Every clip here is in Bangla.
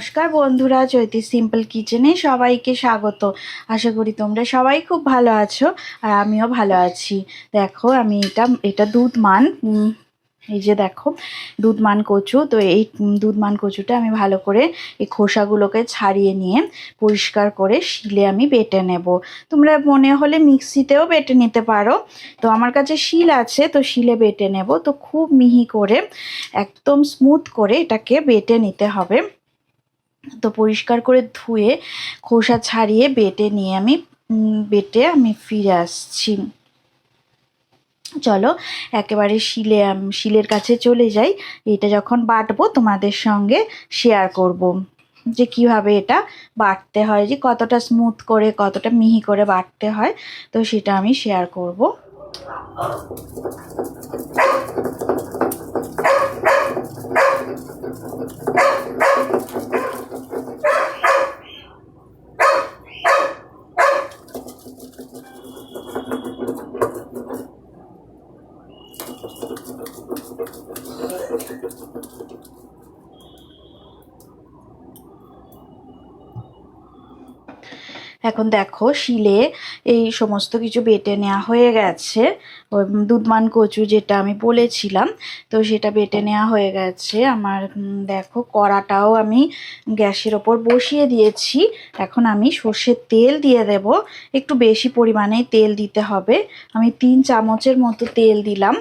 নমস্কার বন্ধুরা, চৈতি সিম্পল কিচেনে সবাইকে স্বাগত। আশা করি তোমরা সবাই খুব ভালো আছো আর আমিও ভালো আছি। দেখো, আমি এটা এটা দুধ মান এই যে দেখো, দুধ মান কচু। তো এই দুধ মান কচুটা আমি ভালো করে এই খোসাগুলোকে ছাড়িয়ে নিয়ে পরিষ্কার করে শিলে আমি বেটে নেব। তোমরা মনে হলে মিক্সিতেও বেটে নিতে পারো। তো আমার কাছে শিল আছে, তো শিলে বেটে নেব। তো খুব মিহি করে, একদম স্মুথ করে এটাকে বেটে নিতে হবে। তো পরিষ্কার করে ধুয়ে খোসা ছাড়িয়ে বেটে নিয়ে আমি বেটে আমি ফিরে আসছি। চলো, একেবারে শিলে শিলের কাছে চলে যাই। এটা যখন বাটবো তোমাদের সঙ্গে শেয়ার করব। যে কীভাবে এটা বাটতে হয়, যে কতটা স্মুথ করে, কতটা মিহি করে বাটতে হয়, তো সেটা আমি শেয়ার করব। এখন দেখো, শিলে এই সমস্ত কিছু বেটে নেওয়া হয়ে গেছে। দুধমান কচু যেটা আমি বলেছিলাম, তো সেটা বেটে নেওয়া হয়ে গেছে। আমার দেখো, কড়াটাও আমি গ্যাসের ওপর বসিয়ে দিয়েছি। এখন আমি সর্ষের তেল দিয়ে দেব। একটু বেশি পরিমাণে তেল দিতে হবে। আমি তিন চামচের মতো তেল দিলাম।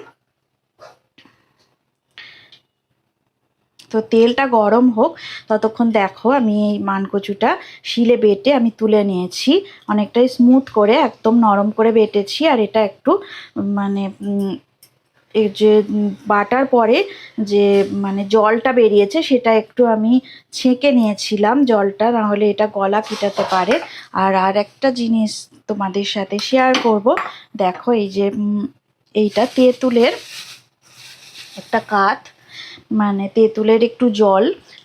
তো তেলটা গরম হোক, ততক্ষণ দেখো আমি এই মানকচুটা শিলে বেটে আমি তুলে নিয়েছি। অনেকটাই স্মুথ করে, একদম নরম করে বেটেছি আর এটা একটু মানে যে বাটার পরে যে মানে জলটা বেরিয়েছে সেটা একটু আমি ছেঁকে নিয়েছিলাম জলটা, নাহলে এটা গলা কিটাতে পারে। আর আর একটা জিনিস তোমাদের সাথে শেয়ার করব। দেখো এই যে এইটা তেঁতুলের একটা কাঠ। মানে তেঁতুলের একটু জল,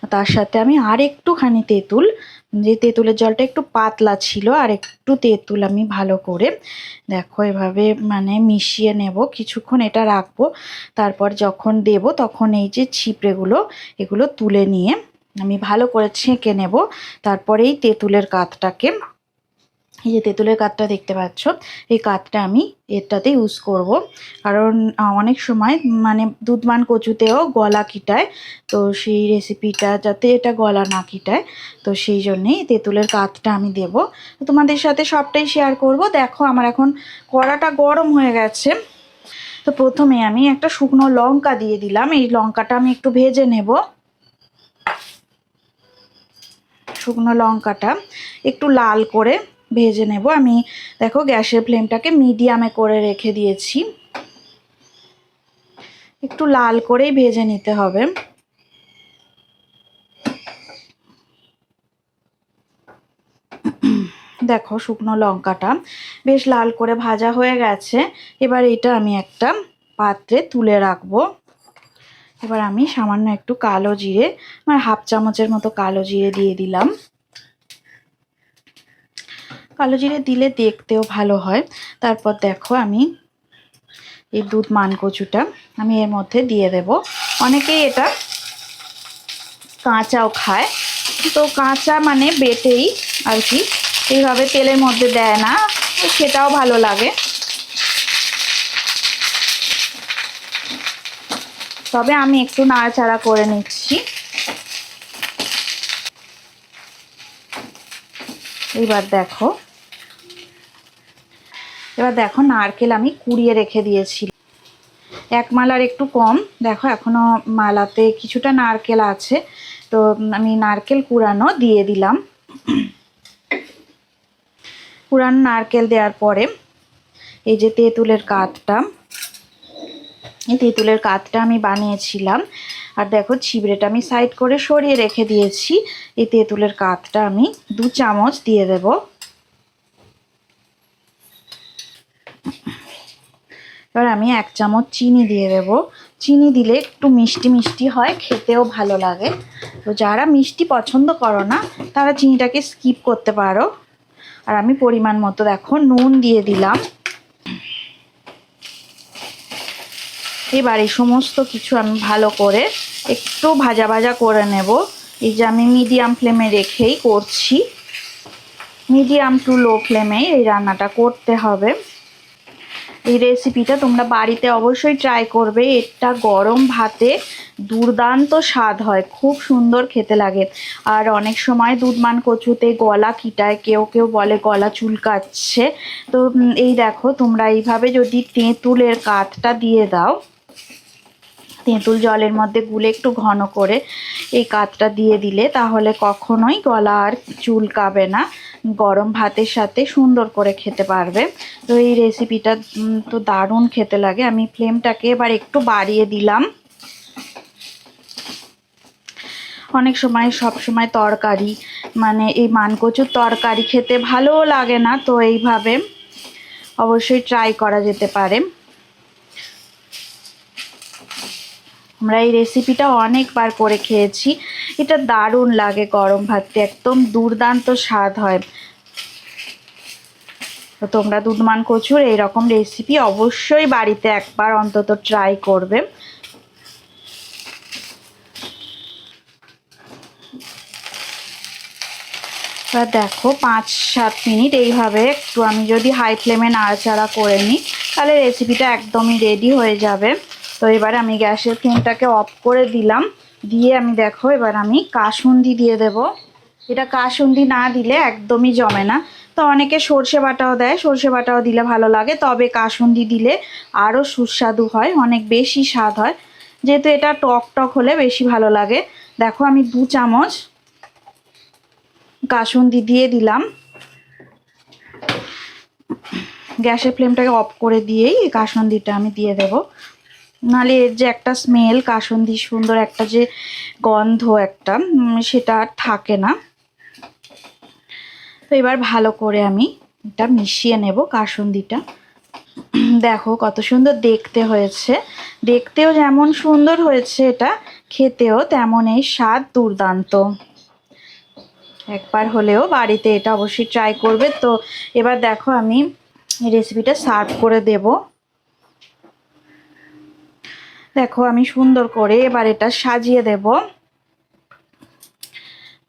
তার সাথে আমি আর একটুখানি তেঁতুল, যে তেঁতুলের জলটা একটু পাতলা ছিল, আর একটু তেঁতুল আমি ভালো করে, দেখো এভাবে মানে মিশিয়ে নেব, কিছুক্ষণ এটা রাখব, তারপর যখন দেব তখন এই যে ছিপড়েগুলো, এগুলো তুলে নিয়ে আমি ভালো করে ছেঁকে নেব, তারপরে এই তেঁতুলের কাতটাকে এই যে তেঁতুলের কাতটা দেখতে পাচ্ছ, এই কাতটা আমি এটাতে ইউজ করব। কারণ অনেক সময় মানে দুধমান কচুতেও গলা কিটায় তো সেই রেসিপিটা যাতে এটা গলা না কিটায় তো সেই জন্যেই তেঁতুলের কাতটা আমি দেব। তোমাদের সাথে সবটাই শেয়ার করব। দেখো, আমার এখন কড়াটা গরম হয়ে গেছে। তো প্রথমে আমি একটা শুকনো লঙ্কা দিয়ে দিলাম। এই লঙ্কাটা আমি একটু ভেজে নেব। শুকনো লঙ্কাটা একটু লাল করে ভেজে নেব। আমি দেখো গ্যাসের ফ্লেমটাকে মিডিয়ামে করে রেখে দিয়েছি। একটু লাল করেই ভেজে নিতে হবে। দেখো শুকনো লঙ্কাটা বেশ লাল করে ভাজা হয়ে গেছে। এবার এটা আমি একটা পাত্রে তুলে রাখব। এবার আমি সামান্য একটু কালো জিরে মানে হাফ চামচের মতো কালো জিরে দিয়ে দিলাম। কালো জিরে দিলে দেখতেও ভালো হয়। তারপর দেখো আমি এই দুধ মান কচুটা আমি এর মধ্যে দিয়ে দেব। অনেকেই এটা কাঁচাও খায়। তো কাঁচা মানে বেটেই আর কি। এইভাবে তেলের মধ্যে দেয় না সেটাও ভালো লাগে। তবে আমি একটু নাড়াচাড়া করে নিচ্ছি। এবার দেখো। এবার দেখো নারকেল আমি কুড়িয়ে রেখে দিয়েছি। এক মালার একটু কম। দেখো এখনও মালাতে কিছুটা নারকেল আছে। তো আমি নারকেল কুড়ানো দিয়ে দিলাম। কুড়ানো নারকেল দেওয়ার পরে এই যে তেঁতুলের কাঠটা, এই তেঁতুলের কাঠটা আমি বানিয়েছিলাম। আর দেখো ছিবড়েটা আমি সাইড করে সরিয়ে রেখে দিয়েছি। এই তেঁতুলের কাঠটা আমি দু চামচ দিয়ে দেব। এবার আমি এক চামচ চিনি দিয়ে দেব। চিনি দিলে একটু মিষ্টি মিষ্টি হয়, খেতেও ভালো লাগে। তো যারা মিষ্টি পছন্দ করো না, তারা চিনিটাকে স্কিপ করতে পারো। আর আমি পরিমাণ মতো দেখো, নুন দিয়ে দিলাম। এবার এই সমস্ত কিছু আমি ভালো করে একটু ভাজা ভাজা করে নেব। এই যে আমি মিডিয়াম ফ্লেমে রেখেই করছি। মিডিয়াম টু লো ফ্লেমেই এই রান্নাটা করতে হবে। এই রেসিপিটা তোমরা বাড়িতে অবশ্যই ট্রাই করবে। এটা গরম ভাতে দুর্দান্ত স্বাদ হয়, খুব সুন্দর খেতে লাগে। আর অনেক সময় দুধমান কচুতে গলা কিটায় কেউ কেউ বলে গলা চুলকাচ্ছে। তো এই দেখো, তোমরা এইভাবে যদি তেঁতুলের কাঠটা দিয়ে দাও, তেঁতুল জলের মধ্যে গুলে একটু ঘন করে এই কাতটা দিয়ে দিলে, তাহলে কখনোই গলা আর চুলকাবে না। গরম ভাতের সাথে সুন্দর করে খেতে পারবে। তো এই রেসিপিটা তো দারুণ খেতে লাগে। আমি ফ্লেমটাকে এবার একটু বাড়িয়ে দিলাম। অনেক সময়, সব সময় তরকারি মানে এই মানকচুর তরকারি খেতে ভালোও লাগে না, তো এইভাবে অবশ্যই ট্রাই করা যেতে পারে। আমরা এই রেসিপিটা অনেকবার করে খেয়েছি। এটা দারুণ লাগে গরম ভাতে একদম দুর্দান্ত স্বাদ হয়। তো তোমরা দুধমান কচুর এইরকম রেসিপি অবশ্যই বাড়িতে একবার অন্তত ট্রাই করবে। দেখো পাঁচ সাত মিনিট এইভাবে একটু আমি যদি হাই ফ্লেমে নাড়াচাড়া করে নিই, তাহলে রেসিপিটা একদমই রেডি হয়ে যাবে। তো এবার আমি গ্যাসের ফ্লেমটাকে অফ করে দিলাম। দিয়ে আমি দেখো, এবার আমি কাসুন্দি দিয়ে দেব। এটা কাসুন্দি না দিলে একদমই জমে না। তো অনেকে সর্ষে বাটাও দেয়, সর্ষে বাটাও দিলে ভালো লাগে। তবে কাসুন্দি দিলে আরও সুস্বাদু হয়, অনেক বেশি স্বাদ হয়। যেহেতু এটা টক টক হলে বেশি ভালো লাগে। দেখো আমি দু চামচ কাসুন্দি দিয়ে দিলাম। গ্যাসের ফ্লেমটাকে অফ করে দিয়েই এই কাসুন্দিটা আমি দিয়ে দেব। নাহলে এর যে একটা স্মেল কাসুন্দি সুন্দর একটা যে গন্ধ একটা সেটা আর থাকে না। তো এবার ভালো করে আমি এটা মিশিয়ে নেব কাসুন্দিটা। দেখো কত সুন্দর দেখতে হয়েছে। দেখতেও যেমন সুন্দর হয়েছে এটা, খেতেও তেমন এই স্বাদ দুর্দান্ত। একবার হলেও বাড়িতে এটা অবশ্যই ট্রাই করবে। তো এবার দেখো আমি রেসিপিটা সার্ভ করে দেব। দেখো, আমি সুন্দর করে এবার এটা সাজিয়ে দেব।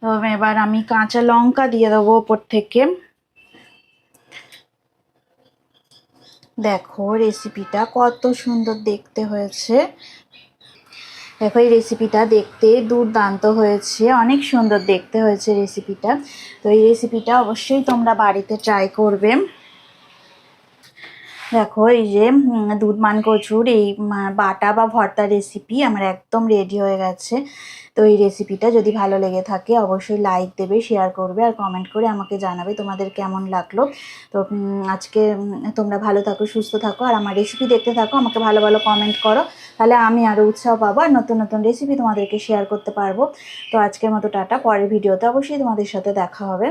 তো এবার আমি কাঁচা লঙ্কা দিয়ে দেবো ওপর থেকে। দেখো রেসিপিটা কত সুন্দর দেখতে হয়েছে। দেখো, এই রেসিপিটা দেখতে দুর্দান্ত হয়েছে। অনেক সুন্দর দেখতে হয়েছে রেসিপিটা তো এই রেসিপিটা অবশ্যই তোমরা বাড়িতে ট্রাই করবে। দেখো, এই যে দুধ মান কচুর এই বাটা বা ভর্তা রেসিপি আমার একদম রেডি হয়ে গেছে। তো এই রেসিপিটা যদি ভালো লেগে থাকে, অবশ্যই লাইক দেবে শেয়ার করবে আর কমেন্ট করে আমাকে জানাবে তোমাদের কেমন লাগল। তো আজকে তোমরা ভালো থাকো, সুস্থ থাকো আর আমার রেসিপি দেখতে থাকো, আমাকে ভালো ভালো কমেন্ট করো। তাহলে আমি আরও উৎসাহ পাবো আর নতুন নতুন রেসিপি তোমাদেরকে শেয়ার করতে পারব। তো আজকের মতো টাটা, পরের ভিডিওতে অবশ্যই তোমাদের সাথে দেখা হবে।